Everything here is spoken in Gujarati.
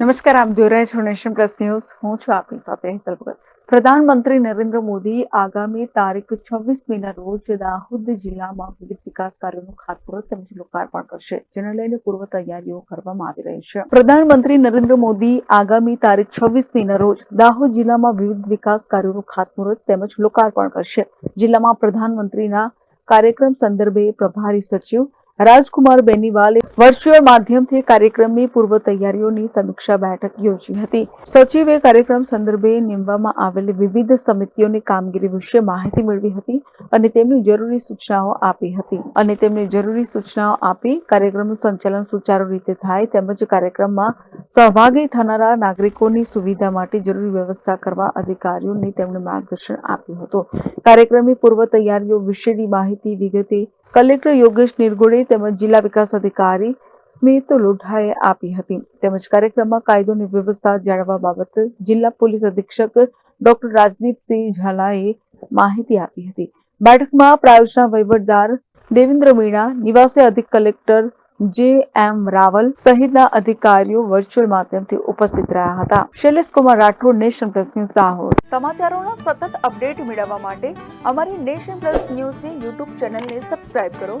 નમસ્કાર, આપ જોઈ રહ્યા છો નેશન પ્લસ ન્યૂઝ. હું છું આપની સાથે હેતલ ભગત. પ્રધાનમંત્રી નરેન્દ્ર મોદી આગામી તારીખ છવ્વીસ મેના રોજ દાહોદ જિલ્લામાં વિવિધ વિકાસ કાર્યોનું ખાતમુહૂર્ત તેમજ લોકાર્પણ કરશે, જેને લઈને પૂર્વ તૈયારીઓ કરવામાં આવી રહી છે. પ્રધાનમંત્રી નરેન્દ્ર મોદી આગામી તારીખ છવ્વીસ મેના રોજ દાહોદ જિલ્લામાં વિવિધ વિકાસ કાર્યોનું ખાતમુહૂર્ત તેમજ લોકાર્પણ કરશે. જિલ્લામાં પ્રધાનમંત્રીના કાર્યક્રમ સંદર્ભે પ્રભારી સચિવ રાજકુમાર બેનીવાલે વર્ચ્યુઅલ માધ્યમથી કાર્યક્રમની પૂર્વ તૈયારીઓની સમીક્ષા બેઠક યોજી હતી. સચિવે કાર્યક્રમ સંદર્ભે નીમવામાં આવેલી વિવિધ સમિતિઓની કામગીરી વિશે માહિતી મેળવી હતી અને તેમની જરૂરી સૂચનાઓ આપી હતી. અને તેમને જરૂરી સૂચનાઓ આપી કાર્યક્રમનું સંચાલન સુચારુ રીતે થાય તેમજ કાર્યક્રમમાં સહભાગી થનારા નાગરિકોની સુવિધા માટે જરૂરી વ્યવસ્થા કરવા અધિકારીઓને તેમણે માર્ગદર્શન આપ્યું હતું. કાર્યક્રમની પૂર્વ તૈયારીઓ વિશેની માહિતી વિગતે કલેક્ટર યોગેશ નિરગુડે તેમજ જિલ્લા વિકાસ અધિકારી સ્મિત લોઢાએ આપી હતી. તેમજ કાર્યક્રમમાં કાયદો અને વ્યવસ્થા જાળવવા બાબત જિલ્લા પોલીસ અધિક્ષક ડોક્ટર રાજદીપસિંહ ઝાલાએ માહિતી આપી હતી. બેઠકમાં પ્રાયોજના વહીવટદાર દેવેન્દ્ર મીણા, નિવાસી અધિક કલેક્ટર જે એમ રાવલ સહિતના અધિકારીઓ વર્ચ્યુઅલ માધ્યમથી ઉપસ્થિત રહ્યા હતા. Shailesh Kumar Rathod, Nation Plus News Dahod સમાચારોના સતત અપડેટ મેળવવા માટે અમારી નેશન પ્લસ ન્યૂઝની યુટ્યુબ ચેનલને સબસ્ક્રાઇબ કરો.